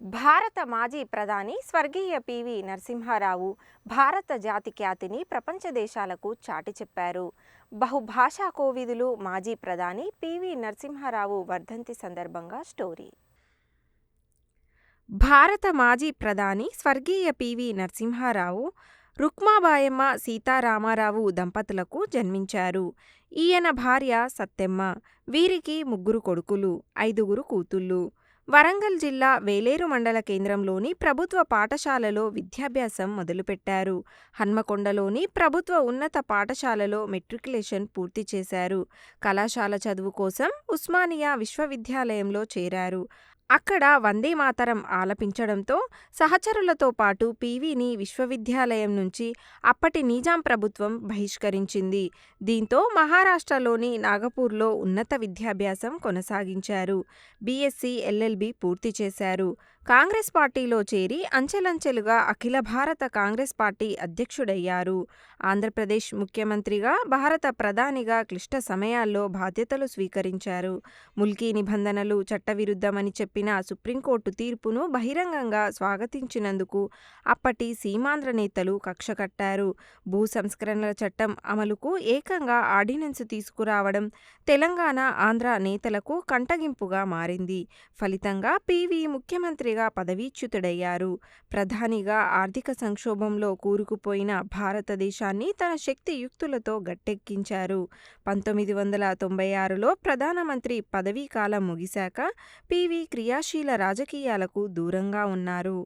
భారత మాజీ ప్రధాని స్వర్గీయ పివి నరసింహారావు భారత జాతి ఖ్యాతిని ప్రపంచ దేశాలకు చాటి చెప్పారు. బహుభాషా కోవిదులు మాజీ ప్రధాని పివి నరసింహారావు వర్ధంతి సందర్భంగా స్టోరీ. భారత మాజీ ప్రధాని స్వర్గీయ పివి నరసింహారావు రుక్మాబాయమ్మ సీతారామారావు దంపతులకు జన్మించారు. ఈయన భార్య సత్తెమ్మ వీరికి ముగ్గురు కొడుకులు ఐదుగురు కూతుళ్ళు. వరంగల్ జిల్లా వేలేరు మండల కేంద్రంలోని ప్రభుత్వ పాఠశాలలో విద్యాభ్యాసం మొదలుపెట్టారు. హన్మకొండలోని ప్రభుత్వ ఉన్నత పాఠశాలలో మెట్రికులేషన్ పూర్తి చేశారు. కళాశాల చదువు కోసం ఉస్మానియా విశ్వవిద్యాలయంలో చేరారు. అక్కడ వందే మాతరం ఆలపించడంతో సహచరులతో పాటు పీవీని విశ్వవిద్యాలయం నుంచి అప్పటి నిజాం ప్రభుత్వం బహిష్కరించింది. దీంతో మహారాష్ట్రలోని నాగపూర్లో ఉన్నత విద్యాభ్యాసం కొనసాగించారు. బీఎస్సీ ఎల్ఎల్బి పూర్తి చేశారు. కాంగ్రెస్ పార్టీలో చేరి అంచెలంచెలుగా అఖిల భారత కాంగ్రెస్ పార్టీ అధ్యక్షుడయ్యారు. ఆంధ్రప్రదేశ్ ముఖ్యమంత్రిగా భారత ప్రధానిగా క్లిష్ట సమయాల్లో బాధ్యతలు స్వీకరించారు. ముల్కీ నిబంధనలు చట్టవిరుద్ధమని చెప్పిన సుప్రీంకోర్టు తీర్పును బహిరంగంగా స్వాగతించినందుకు అప్పటి సీమాంధ్ర నేతలు కక్ష కట్టారు. భూ సంస్కరణల చట్టం అమలుకు ఏకంగా ఆర్డినెన్స్ తీసుకురావడం తెలంగాణ ఆంధ్ర నేతలకు కంటగింపుగా మారింది. ఫలితంగా పీవీ మంత్రిగా పదవీచ్యుతుడయ్యారు. ప్రధానిగా ఆర్థిక సంక్షోభంలో కూరుకుపోయిన భారతదేశాన్ని తన శక్తి యుక్తులతో గట్టెక్కించారు. పంతొమ్మిది వందల తొంభై ఆరులో ప్రధానమంత్రి పదవీకాలం ముగిశాక పివి క్రియాశీల రాజకీయాలకు దూరంగా ఉన్నారు.